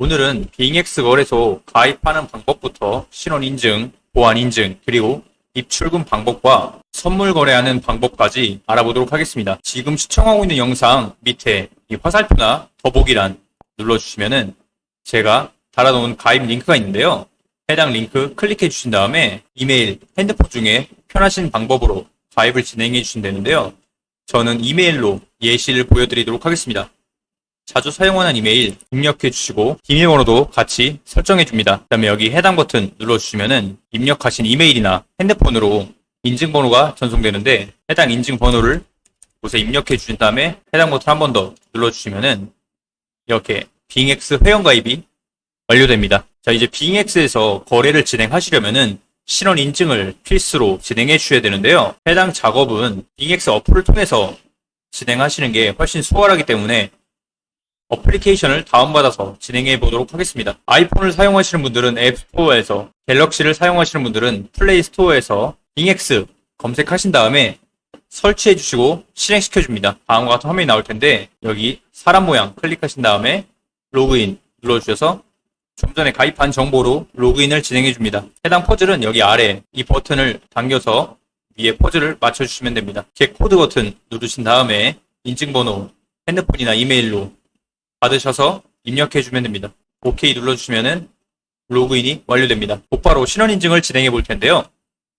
오늘은 빙엑스 거래소 가입하는 방법부터 신원 인증, 보안 인증, 그리고 입출금 방법과 선물 거래하는 방법까지 알아보도록 하겠습니다. 지금 시청하고 있는 영상 밑에 이 화살표나 더보기란 눌러주시면은 제가 달아놓은 가입 링크가 있는데요. 해당 링크 클릭해 주신 다음에 이메일, 핸드폰 중에 편하신 방법으로 가입을 진행해 주시면 되는데요. 저는 이메일로 예시를 보여드리도록 하겠습니다. 자주 사용하는 이메일 입력해 주시고 비밀번호도 같이 설정해 줍니다. 그 다음에 여기 해당 버튼 눌러 주시면은 입력하신 이메일이나 핸드폰으로 인증번호가 전송되는데 해당 인증번호를 곳에 입력해 주신 다음에 해당 버튼 한 번 더 눌러 주시면은 이렇게 빙엑스 회원가입이 완료됩니다. 자, 이제 빙엑스에서 거래를 진행하시려면은 신원 인증을 필수로 진행해 주셔야 되는데요. 해당 작업은 빙엑스 어플을 통해서 진행하시는 게 훨씬 수월하기 때문에 어플리케이션을 다운받아서 진행해 보도록 하겠습니다. 아이폰을 사용하시는 분들은 앱스토어에서, 갤럭시를 사용하시는 분들은 플레이 스토어에서 빙엑스 검색하신 다음에 설치해 주시고 실행시켜 줍니다. 다음과 같은 화면이 나올 텐데 여기 사람 모양 클릭하신 다음에 로그인 눌러주셔서 좀 전에 가입한 정보로 로그인을 진행해 줍니다. 해당 퍼즐은 여기 아래 이 버튼을 당겨서 위에 퍼즐을 맞춰주시면 됩니다. 겟 코드 버튼 누르신 다음에 인증번호 핸드폰이나 이메일로 받으셔서 입력해 주면 됩니다. OK 눌러주시면은 로그인이 완료됩니다. 곧바로 신원 인증을 진행해 볼 텐데요.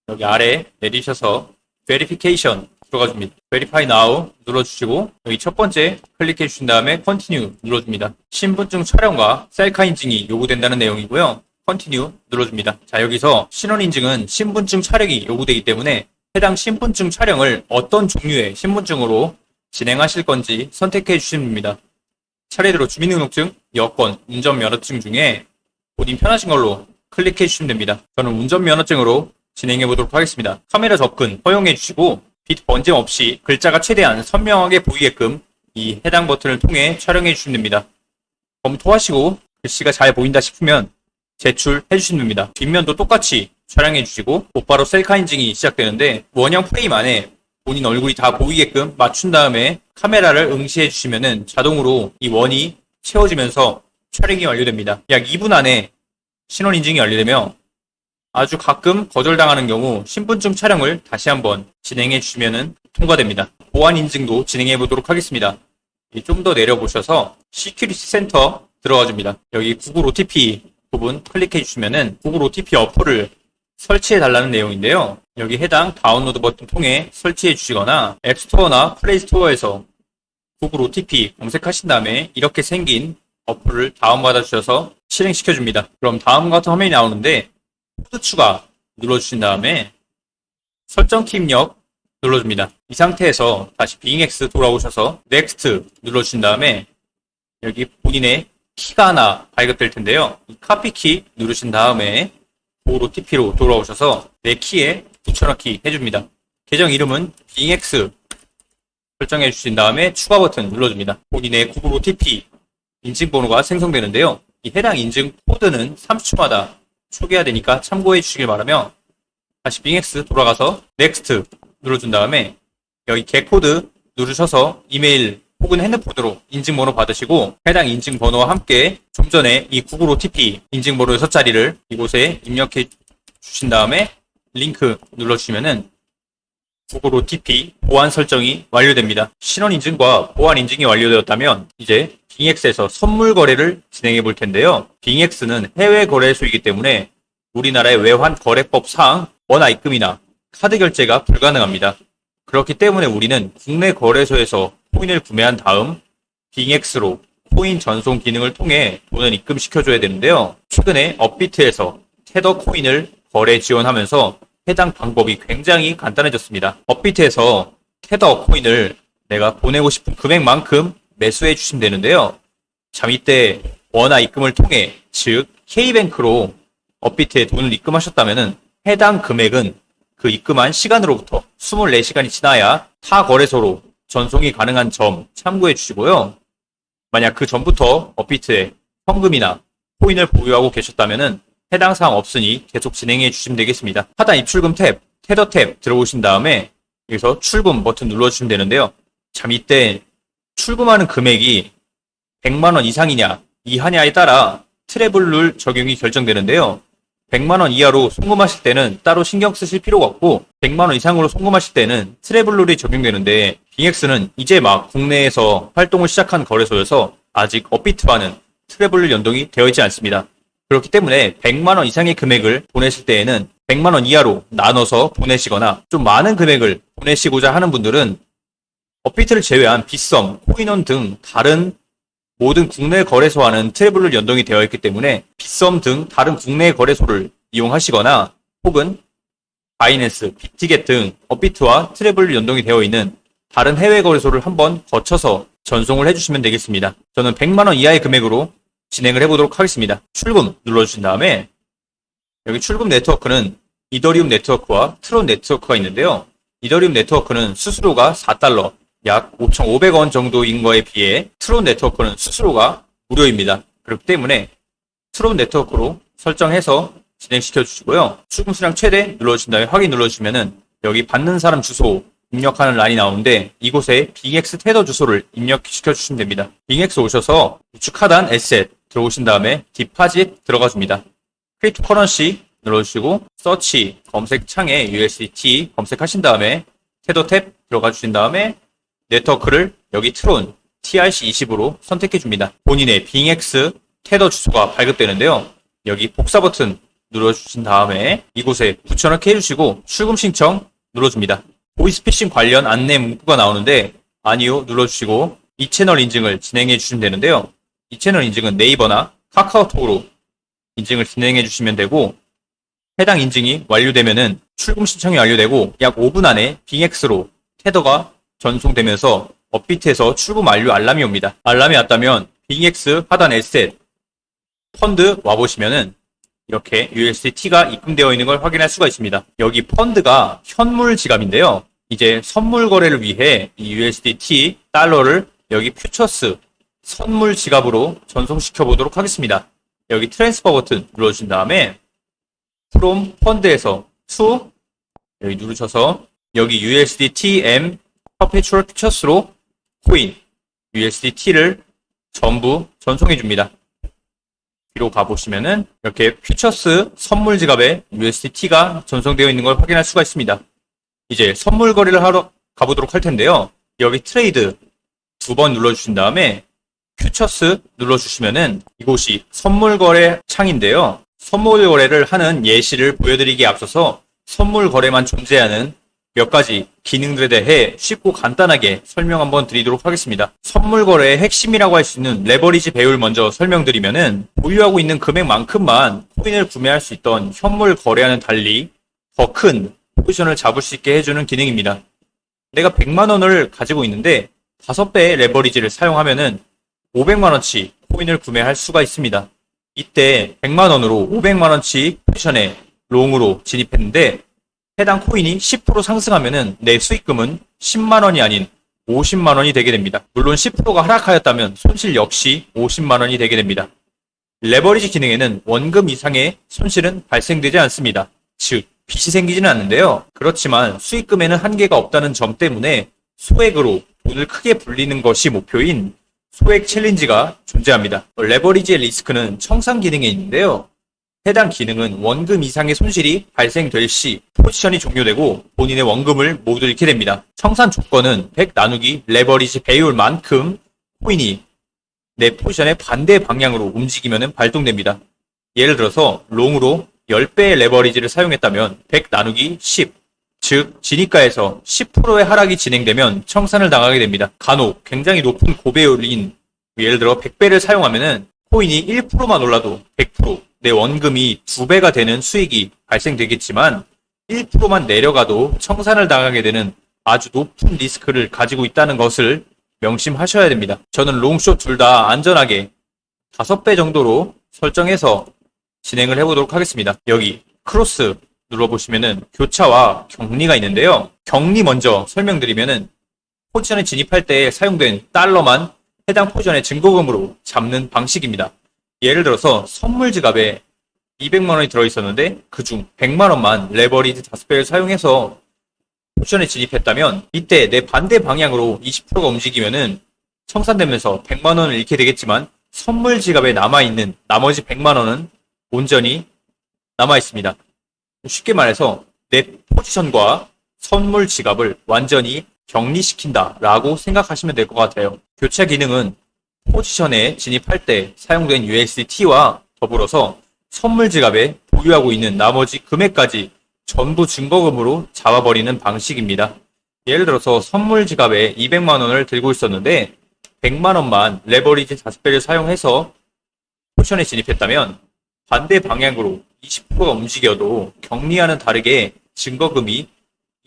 여기 아래 내리셔서 Verification 들어가 줍니다. Verify Now 눌러주시고 여기 첫 번째 클릭해 주신 다음에 Continue 눌러줍니다. 신분증 촬영과 셀카 인증이 요구된다는 내용이고요. Continue 눌러줍니다. 자 여기서 신원 인증은 신분증 촬영이 요구되기 때문에 해당 신분증 촬영을 어떤 종류의 신분증으로 진행하실 건지 선택해 주시면 됩니다. 차례대로 주민등록증, 여권, 운전면허증 중에 본인 편하신 걸로 클릭해 주시면 됩니다. 저는 운전면허증으로 진행해 보도록 하겠습니다. 카메라 접근 허용해 주시고 빛 번짐 없이 글자가 최대한 선명하게 보이게끔 이 해당 버튼을 통해 촬영해 주시면 됩니다. 검토하시고 글씨가 잘 보인다 싶으면 제출해 주시면 됩니다. 뒷면도 똑같이 촬영해 주시고 곧바로 셀카 인증이 시작되는데 원형 프레임 안에 본인 얼굴이 다 보이게끔 맞춘 다음에 카메라를 응시해 주시면은 자동으로 이 원이 채워지면서 촬영이 완료됩니다. 약 2분 안에 신원 인증이 완료되며 아주 가끔 거절당하는 경우 신분증 촬영을 다시 한번 진행해 주시면은 통과됩니다. 보안 인증도 진행해 보도록 하겠습니다. 좀 더 내려보셔서 시큐리티 센터 들어가 줍니다. 여기 구글 OTP 부분 클릭해 주시면은 구글 OTP 어플을 설치해 달라는 내용인데요. 여기 해당 다운로드 버튼 통해 설치해 주시거나 앱스토어나 플레이스토어에서 구글 OTP 검색하신 다음에 이렇게 생긴 어플을 다운받아 주셔서 실행시켜 줍니다. 그럼 다음과 같은 화면이 나오는데 코드 추가 눌러주신 다음에 설정 키 입력 눌러줍니다. 이 상태에서 다시 빙엑스 돌아오셔서 넥스트 눌러주신 다음에 여기 본인의 키가 하나 발급될 텐데요. 이 카피 키 누르신 다음에 보로 OTP로 돌아오셔서 내 키에 붙여넣기 해줍니다. 계정 이름은 빙엑스 설정해 주신 다음에 추가 버튼 눌러줍니다. 본인의 구글 OTP 인증번호가 생성되는데요. 이 해당 인증 코드는 30초마다 초기화 되니까 참고해 주시길 바라며 다시 빙엑스 돌아가서 넥스트 눌러준 다음에 여기 겟코드 누르셔서 이메일 혹은 핸드폰으로 인증번호 받으시고 해당 인증번호와 함께 좀 전에 이 구글 OTP 인증번호 6자리를 이곳에 입력해 주신 다음에 링크 눌러주시면은 구글 OTP 보안 설정이 완료됩니다. 신원 인증과 보안 인증이 완료되었다면 이제 빙엑스에서 선물 거래를 진행해 볼 텐데요. 빙엑스는 해외 거래소이기 때문에 우리나라의 외환 거래법상 원화 입금이나 카드 결제가 불가능합니다. 그렇기 때문에 우리는 국내 거래소에서 코인을 구매한 다음 빙엑스로 코인 전송 기능을 통해 돈을 입금시켜줘야 되는데요. 최근에 업비트에서 테더 코인을 거래 지원하면서 해당 방법이 굉장히 간단해졌습니다. 업비트에서 테더 코인을 내가 보내고 싶은 금액만큼 매수해 주시면 되는데요. 자, 이때 원화 입금을 통해, 즉, K뱅크로 업비트에 돈을 입금하셨다면 해당 금액은 그 입금한 시간으로부터 24시간이 지나야 타 거래소로 전송이 가능한 점 참고해 주시고요. 만약 그 전부터 업비트에 현금이나 코인을 보유하고 계셨다면 해당 사항 없으니 계속 진행해 주시면 되겠습니다. 하단 입출금 탭, 테더 탭 들어오신 다음에 여기서 출금 버튼 눌러주시면 되는데요. 참 이때 출금하는 금액이 100만 원 이상이냐 이하냐에 따라 트래블 룰 적용이 결정되는데요. 100만 원 이하로 송금하실 때는 따로 신경 쓰실 필요가 없고 100만 원 이상으로 송금하실 때는 트래블 룰이 적용되는데 빙엑스는 이제 막 국내에서 활동을 시작한 거래소여서 아직 업비트와는 트래블 룰 연동이 되어 있지 않습니다. 그렇기 때문에 100만 원 이상의 금액을 보내실 때에는 100만 원 이하로 나눠서 보내시거나 좀 많은 금액을 보내시고자 하는 분들은 업비트를 제외한 빗썸, 코인원 등 다른 모든 국내 거래소와는 트래블을 연동이 되어 있기 때문에 빗썸 등 다른 국내 거래소를 이용하시거나 혹은 바이낸스, 빅티켓 등 업비트와 트래블 연동이 되어 있는 다른 해외 거래소를 한번 거쳐서 전송을 해주시면 되겠습니다. 저는 100만 원 이하의 금액으로 진행을 해보도록 하겠습니다. 출금 눌러주신 다음에 여기 출금 네트워크는 이더리움 네트워크와 트론 네트워크가 있는데요. 이더리움 네트워크는 수수료가 4달러, 약 5,500원 정도인 거에 비해 트론 네트워크는 수수료가 무료입니다. 그렇기 때문에 트론 네트워크로 설정해서 진행시켜 주시고요. 출금 수량 최대 눌러주신 다음에 확인 눌러주시면은 여기 받는 사람 주소 입력하는 란이 나오는데 이곳에 빙엑스 테더 주소를 입력시켜 주시면 됩니다. 빙엑스 오셔서 우측 하단 에셋 들어오신 다음에 디파짓 들어가 줍니다. 크립토 커런시 눌러주시고 서치 검색 창에 USDT 검색하신 다음에 테더 탭 들어가 주신 다음에 네트워크를 여기 트론 TRC20으로 선택해 줍니다. 본인의 빙엑스 테더 주소가 발급되는데요. 여기 복사 버튼 눌러주신 다음에 이곳에 붙여넣기 해주시고 출금 신청 눌러줍니다. 보이스피싱 관련 안내 문구가 나오는데 아니요 눌러주시고 이 채널 인증을 진행해 주시면 되는데요. 이 채널 인증은 네이버나 카카오톡으로 인증을 진행해 주시면 되고 해당 인증이 완료되면은 출금 신청이 완료되고 약 5분 안에 빙엑스로 테더가 전송되면서 업비트에서 출금 완료 알람이 옵니다. 알람이 왔다면 빙엑스 하단 에셋 펀드 와보시면은 이렇게 USDT가 입금되어 있는 걸 확인할 수가 있습니다. 여기 펀드가 현물 지갑인데요. 이제 선물 거래를 위해 이 USDT 달러를 여기 퓨처스 선물 지갑으로 전송시켜 보도록 하겠습니다. 여기 트랜스퍼 버튼 눌러주신 다음에 프롬 펀드에서 to 여기 누르셔서 여기 USDT M 퍼페추얼 퓨처스로 코인 USDT를 전부 전송해 줍니다. 뒤로 가보시면은 이렇게 퓨처스 선물 지갑에 USDT가 전송되어 있는 걸 확인할 수가 있습니다. 이제 선물 거래를 하러 가보도록 할 텐데요. 여기 트레이드 두 번 눌러주신 다음에 퓨처스 눌러주시면은 이곳이 선물 거래 창인데요. 선물 거래를 하는 예시를 보여드리기에 앞서서 선물 거래만 존재하는 몇 가지 기능들에 대해 쉽고 간단하게 설명 한번 드리도록 하겠습니다. 선물 거래의 핵심이라고 할 수 있는 레버리지 배율 먼저 설명드리면은 보유하고 있는 금액만큼만 코인을 구매할 수 있던 현물 거래와는 달리 더 큰 포지션을 잡을 수 있게 해주는 기능입니다. 내가 100만 원을 가지고 있는데 5배의 레버리지를 사용하면은 500만 원치 코인을 구매할 수가 있습니다. 이때 100만 원으로 500만 원치 포지션에 롱으로 진입했는데 해당 코인이 10% 상승하면은 내 수익금은 10만 원이 아닌 50만 원이 되게 됩니다. 물론 10%가 하락하였다면 손실 역시 50만 원이 되게 됩니다. 레버리지 기능에는 원금 이상의 손실은 발생되지 않습니다. 즉, 빚이 생기지는 않는데요. 그렇지만 수익금에는 한계가 없다는 점 때문에 소액으로 돈을 크게 불리는 것이 목표인 소액 챌린지가 존재합니다. 레버리지의 리스크는 청산 기능에 있는데요. 해당 기능은 원금 이상의 손실이 발생될 시 포지션이 종료되고 본인의 원금을 모두 잃게 됩니다. 청산 조건은 100 나누기 레버리지 배율만큼 코인이 내 포지션의 반대 방향으로 움직이면 발동됩니다. 예를 들어서 롱으로 10배의 레버리지를 사용했다면 100 나누기 10, 즉 진입가에서 10%의 하락이 진행되면 청산을 당하게 됩니다. 간혹 굉장히 높은 고배율인 예를 들어 100배를 사용하면은 코인이 1%만 올라도 100%내 원금이 2배가 되는 수익이 발생되겠지만 1%만 내려가도 청산을 당하게 되는 아주 높은 리스크를 가지고 있다는 것을 명심하셔야 됩니다. 저는 롱숏 둘 다 안전하게 5배 정도로 설정해서 진행을 해보도록 하겠습니다. 여기 크로스 눌러보시면은 교차와 격리가 있는데요. 격리 먼저 설명드리면은 포지션에 진입할 때 사용된 달러만 해당 포지션의 증거금으로 잡는 방식입니다. 예를 들어서 선물 지갑에 200만 원이 들어있었는데 그중 100만 원만 레버리지 5배를 사용해서 포지션에 진입했다면 이때 내 반대 방향으로 20%가 움직이면은 청산되면서 100만 원을 잃게 되겠지만 선물 지갑에 남아있는 나머지 100만 원은 온전히 남아있습니다. 쉽게 말해서 내 포지션과 선물 지갑을 완전히 격리시킨다 라고 생각하시면 될 것 같아요. 교차 기능은 포지션에 진입할 때 사용된 USDT와 더불어서 선물 지갑에 보유하고 있는 나머지 금액까지 전부 증거금으로 잡아버리는 방식입니다. 예를 들어서 선물 지갑에 200만 원을 들고 있었는데 100만 원만 레버리지 5배를 사용해서 포션에 진입했다면 반대 방향으로 20%가 움직여도 격리와는 다르게 증거금이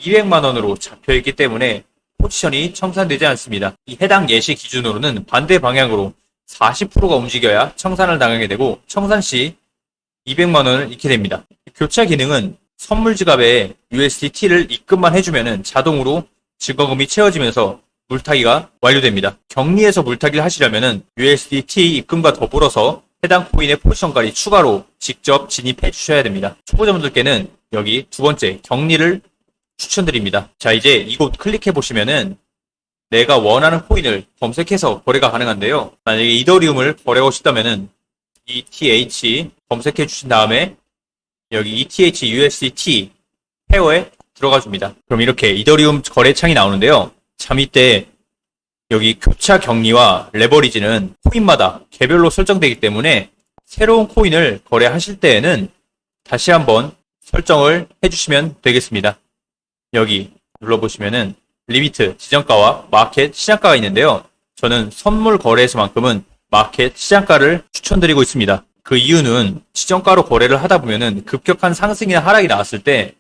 200만 원으로 잡혀 있기 때문에 포지션이 청산되지 않습니다. 이 해당 예시 기준으로는 반대 방향으로 40%가 움직여야 청산을 당하게 되고 청산 시 200만 원을 잃게 됩니다. 교차 기능은 선물 지갑에 USDT를 입금만 해주면 자동으로 증거금이 채워지면서 물타기가 완료됩니다. 격리에서 물타기를 하시려면 USDT 입금과 더불어서 해당 코인의 포지션까지 추가로 직접 진입해 주셔야 됩니다. 초보자분들께는 여기 두 번째 격리를 추천드립니다. 자, 이제 이곳 클릭해 보시면은 내가 원하는 코인을 검색해서 거래가 가능한데요. 만약에 이더리움을 거래하고 싶다면은 ETH 검색해 주신 다음에 여기 ETH USDT 페어에 들어가 줍니다. 그럼 이렇게 이더리움 거래창이 나오는데요. 참 이때 여기 교차 격리와 레버리지는 코인마다 개별로 설정되기 때문에 새로운 코인을 거래하실 때에는 다시 한번 설정을 해주시면 되겠습니다. 여기 눌러보시면은 리미트 지정가와 마켓 시장가가 있는데요. 저는 선물 거래에서만큼은 마켓 시장가를 추천드리고 있습니다. 그 이유는 지정가로 거래를 하다 보면은 급격한 상승이나 하락이 나왔을 때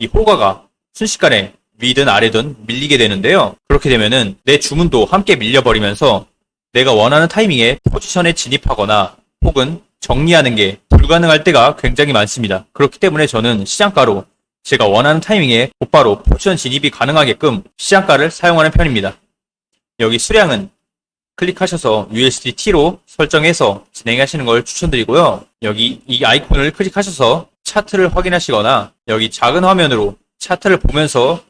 이 호가가 순식간에 위든 아래든 밀리게 되는데요. 그렇게 되면은 내 주문도 함께 밀려버리면서 내가 원하는 타이밍에 포지션에 진입하거나 혹은 정리하는 게 불가능할 때가 굉장히 많습니다. 그렇기 때문에 저는 시장가로 제가 원하는 타이밍에 곧바로 포지션 진입이 가능하게끔 시장가를 사용하는 편입니다. 여기 수량은 클릭하셔서 USDT로 설정해서 진행하시는 걸 추천드리고요. 여기 이 아이콘을 클릭하셔서 차트를 확인하시거나 여기 작은 화면으로 차트를 보면서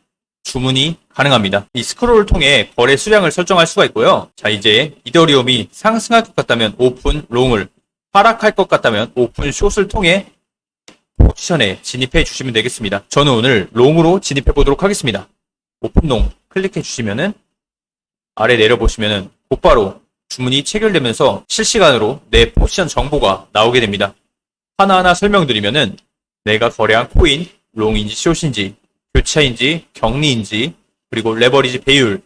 주문이 가능합니다. 이 스크롤을 통해 거래 수량을 설정할 수가 있고요. 자, 이제 이더리움이 상승할 것 같다면 오픈 롱을, 하락할 것 같다면 오픈 숏을 통해 포지션에 진입해 주시면 되겠습니다. 저는 오늘 롱으로 진입해 보도록 하겠습니다. 오픈 롱 클릭해 주시면은 아래 내려보시면은 곧바로 주문이 체결되면서 실시간으로 내 포지션 정보가 나오게 됩니다. 하나하나 설명드리면은 내가 거래한 코인, 롱인지 숏인지, 교차인지, 격리인지, 그리고 레버리지 배율이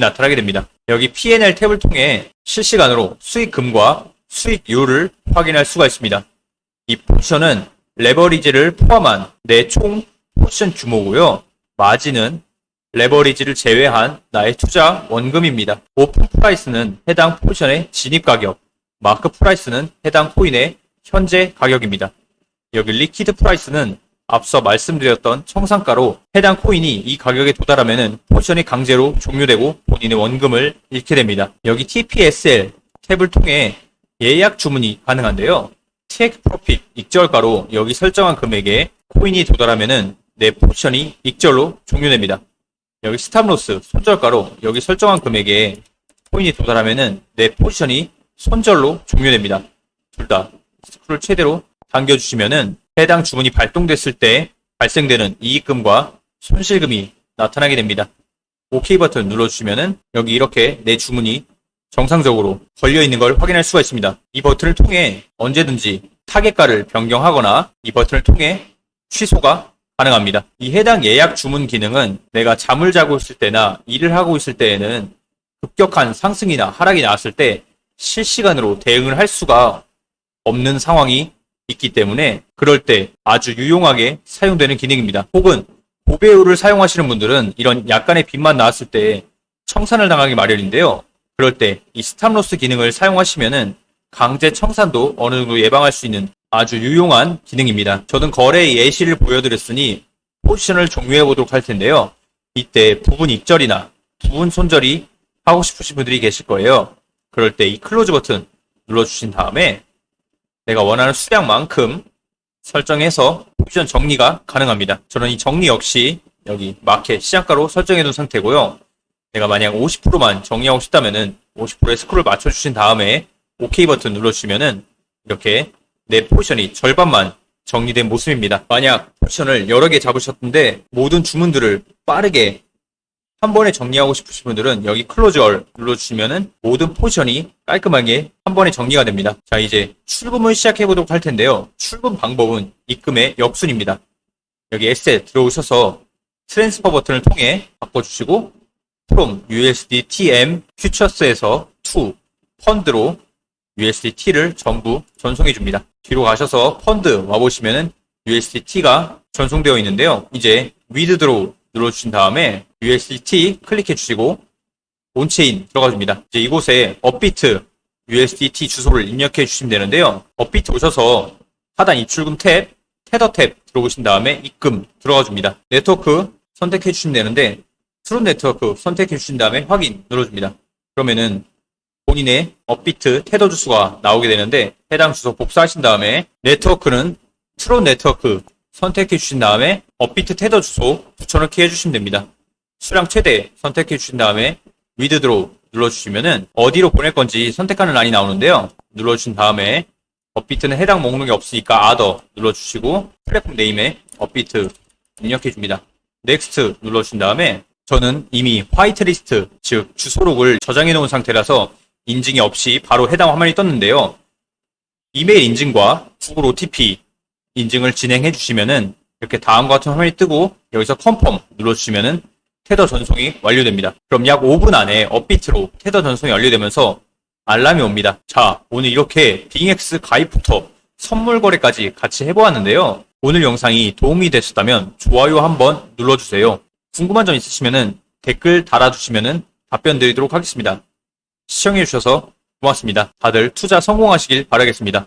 나타나게 됩니다. 여기 P&L 탭을 통해 실시간으로 수익금과 수익률을 확인할 수가 있습니다. 이 포지션은 레버리지를 포함한 내 총 포지션 규모고요. 마진은 레버리지를 제외한 나의 투자 원금입니다. 오픈 프라이스는 해당 포지션의 진입 가격, 마크 프라이스는 해당 코인의 현재 가격입니다. 여기 리퀴드 프라이스는 앞서 말씀드렸던 청산가로 해당 코인이 이 가격에 도달하면 포지션이 강제로 종료되고 본인의 원금을 잃게 됩니다. 여기 TPSL 탭을 통해 예약 주문이 가능한데요. 테이크 프로핏 익절가로 여기 설정한 금액에 코인이 도달하면 내 포지션이 익절로 종료됩니다. 여기 스탑로스 손절가로 여기 설정한 금액에 코인이 도달하면 내 포지션이 손절로 종료됩니다. 둘 다 스크롤 최대로 당겨주시면은 해당 주문이 발동됐을 때 발생되는 이익금과 손실금이 나타나게 됩니다. OK 버튼 눌러주시면은 여기 이렇게 내 주문이 정상적으로 걸려 있는 걸 확인할 수가 있습니다. 이 버튼을 통해 언제든지 타겟가를 변경하거나 이 버튼을 통해 취소가 가능합니다. 이 해당 예약 주문 기능은 내가 잠을 자고 있을 때나 일을 하고 있을 때에는 급격한 상승이나 하락이 나왔을 때 실시간으로 대응을 할 수가 없는 상황이 있기 때문에 그럴 때 아주 유용하게 사용되는 기능입니다. 혹은 고배율을 사용하시는 분들은 이런 약간의 빚만 나왔을 때 청산을 당하기 마련인데요. 그럴 때 이 스탑로스 기능을 사용하시면은 강제 청산도 어느 정도 예방할 수 있는 아주 유용한 기능입니다. 저는 거래 예시를 보여드렸으니 포지션을 종료해 보도록 할 텐데요. 이때 부분 익절이나 부분 손절이 하고 싶으신 분들이 계실 거예요. 그럴 때 이 클로즈 버튼 눌러주신 다음에 내가 원하는 수량만큼 설정해서 포지션 정리가 가능합니다. 저는 이 정리 역시 여기 마켓 시장가로 설정해 둔 상태고요. 내가 만약 50%만 정리하고 싶다면은 50%의 스크롤 맞춰주신 다음에 OK 버튼 눌러주시면은 이렇게 내 포지션이 절반만 정리된 모습입니다. 만약 포지션을 여러 개 잡으셨는데 모든 주문들을 빠르게 한 번에 정리하고 싶으신 분들은 여기 클로즈 얼 눌러주시면은 모든 포지션이 깔끔하게 한 번에 정리가 됩니다. 자, 이제 출금을 시작해 보도록 할 텐데요. 출금 방법은 입금의 역순입니다. 여기 S에 들어오셔서 트랜스퍼 버튼을 통해 바꿔주시고 from USD TM 퓨처스에서 to 펀드로 USDT를 전부 전송해 줍니다. 뒤로 가셔서 펀드 와보시면은 USDT가 전송되어 있는데요. 이제 위드드로 눌러주신 다음에 USDT 클릭해 주시고 온체인 들어가 줍니다. 이제 이곳에 업비트 USDT 주소를 입력해 주시면 되는데요. 업비트 오셔서 하단 입출금 탭, 테더 탭 들어오신 다음에 입금 들어가 줍니다. 네트워크 선택해 주시면 되는데 트롯 네트워크 선택해 주신 다음에 확인 눌러줍니다. 그러면은 본인의 업비트 테더 주소가 나오게 되는데 해당 주소 복사하신 다음에 네트워크는 트롯 네트워크 선택해 주신 다음에 업비트 테더 주소 붙여넣기 해주시면 됩니다. 수량 최대 선택해 주신 다음에 위드 드로 눌러주시면은 어디로 보낼 건지 선택하는 란이 나오는데요. 눌러주신 다음에 업비트는 해당 목록이 없으니까 아더 눌러주시고 플랫폼 네임에 업비트 입력해 줍니다. 넥스트 눌러주신 다음에 저는 이미 화이트리스트 즉 주소록을 저장해 놓은 상태라서 인증이 없이 바로 해당 화면이 떴는데요. 이메일 인증과 구글 OTP 인증을 진행해 주시면은 이렇게 다음과 같은 화면이 뜨고 여기서 컨펌 눌러주시면은 테더 전송이 완료됩니다. 그럼 약 5분 안에 업비트로 테더 전송이 완료되면서 알람이 옵니다. 자, 오늘 이렇게 빙엑스 가입부터 선물 거래까지 같이 해보았는데요. 오늘 영상이 도움이 되셨다면 좋아요 한번 눌러주세요. 궁금한 점 있으시면은 댓글 달아주시면은 답변 드리도록 하겠습니다. 시청해주셔서 고맙습니다. 다들 투자 성공하시길 바라겠습니다.